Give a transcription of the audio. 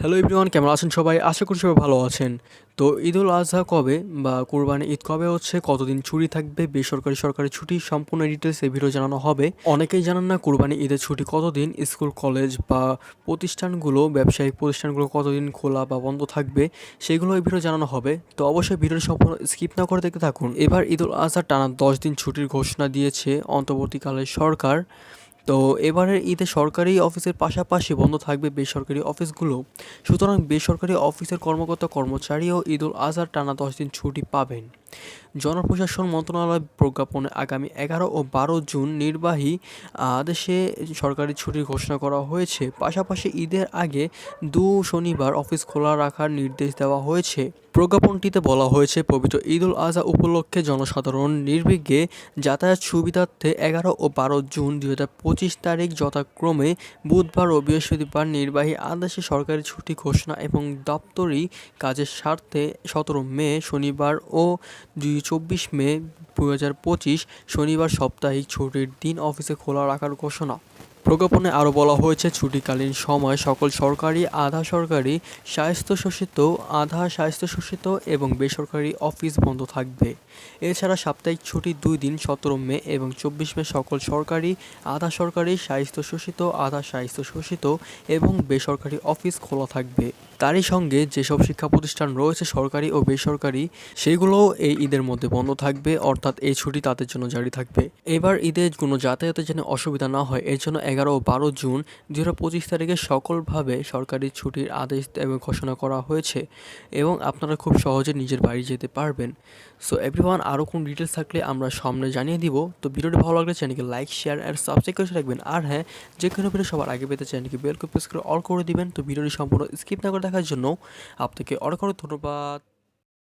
Hello everyone কেমন আছেন সবাই? আশা করি সবাই ভালো আছেন। তো ঈদুল আজহা কবে বা কোরবানি ঈদ কবে হচ্ছে, কতদিন ছুটি থাকবে, বেসরকারি সরকারি ছুটি, সম্পূর্ণ ডিটেলস এই ভিডিও জানানো হবে। অনেকেই জানান না কোরবানি ঈদের ছুটি কতদিন, স্কুল, কলেজ বা প্রতিষ্ঠানগুলো, ব্যবসায়িক প্রতিষ্ঠানগুলো কতদিন খোলা বা বন্ধ থাকবে, সেগুলো এই ভিডিও জানানো হবে। তো অবশ্যই ভিডিওটি সম্পূর্ণ স্কিপ না করে দেখতে থাকুন। এবার ঈদুল আজহা টানা দশ দিন ছুটির ঘোষণা দিয়েছে অন্তর্বর্তীকালের সরকার। তো এবারের ঈদে সরকারি অফিসের পাশাপাশি বন্ধ থাকবে বেসরকারি অফিসগুলো। সুতরাং বেসরকারি অফিসের কর্মকর্তা কর্মচারীও ঈদুল আজহার টানা দশ দিন ছুটি পাবেন। জনপ্রশাসন মন্ত্রণালয় প্রজ্ঞাপনে আগামী এগারো ও বারো জুন নির্বাহী আদেশে সরকারি ছুটির ঘোষণা করা হয়েছে। পাশাপাশি ঈদের আগে দু শনিবার অফিস খোলা রাখার নির্দেশ দেওয়া হয়েছে। প্রজ্ঞাপনটিতে বলা হয়েছে, পবিত্র ঈদুল আজহা উপলক্ষে জনসাধারণ নির্বিঘ্নে যাতায়াত সুবিধার্থে এগারো ও বারো জুন দুই হাজার পঁচিশ তারিখ যথাক্রমে বুধবার ও বৃহস্পতিবার নির্বাহী আদেশে সরকারি ছুটি ঘোষণা এবং দপ্তরি কাজের স্বার্থে সতেরো মে, শনিবার ও দুই চব্বিশ মে দু হাজার পঁচিশ শনিবার সাপ্তাহিক ছুটির দিন অফিসে খোলা রাখার ঘোষণা। প্রজ্ঞাপনে আরও বলা হয়েছে, ছুটিকালীন সময় সকল সরকারি, আধা সরকারি স্বায়ত্তশাসিত আধা স্বায়ত্তশাসিত এবং বেসরকারি অফিস বন্ধ থাকবে। এছাড়া সাপ্তাহিক ছুটি দুই দিন, সতেরো মে এবং চব্বিশ মে সকল সরকারি, আধা সরকারি স্বায়ত্তশাসিত আধা স্বায়ত্তশাসিত এবং বেসরকারি অফিস খোলা থাকবে। তারই সঙ্গে যেসব শিক্ষা প্রতিষ্ঠান রয়েছে সরকারি ও বেসরকারি, সেগুলোও এই ঈদের মধ্যে বন্ধ থাকবে, অর্থাৎ এই ছুটি তাদের জন্য জারি থাকবে। এবার ঈদে কোনো যাতায়াতের যেন অসুবিধা না হয়, এর জন্য এগারো ও বারো জুন দু পঁচিশ তারিখে সকলভাবে সরকারি ছুটির আদেশ এবং ঘোষণা করা হয়েছে এবং আপনারা খুব সহজে নিজের বাড়ি যেতে পারবেন। সো এভরিওয়ান আরও কোন ডিটেলস থাকলে আমরা সামনে জানিয়ে দিব। তো ভিডিওটি ভালো লাগলে চ্যানেলকে লাইক, শেয়ার আর সাবস্ক্রাইব করে রাখবেন। আর হ্যাঁ যে কোনো ভিডিও সবার আগে পেতে চ্যানেলকে বেল প্রেস করে অল করে দিবেন। তো ভিডিওটি সম্পূর্ণ স্কিপ না করে দেখার জন্য আপনাকে অনেক অনেক ধন্যবাদ।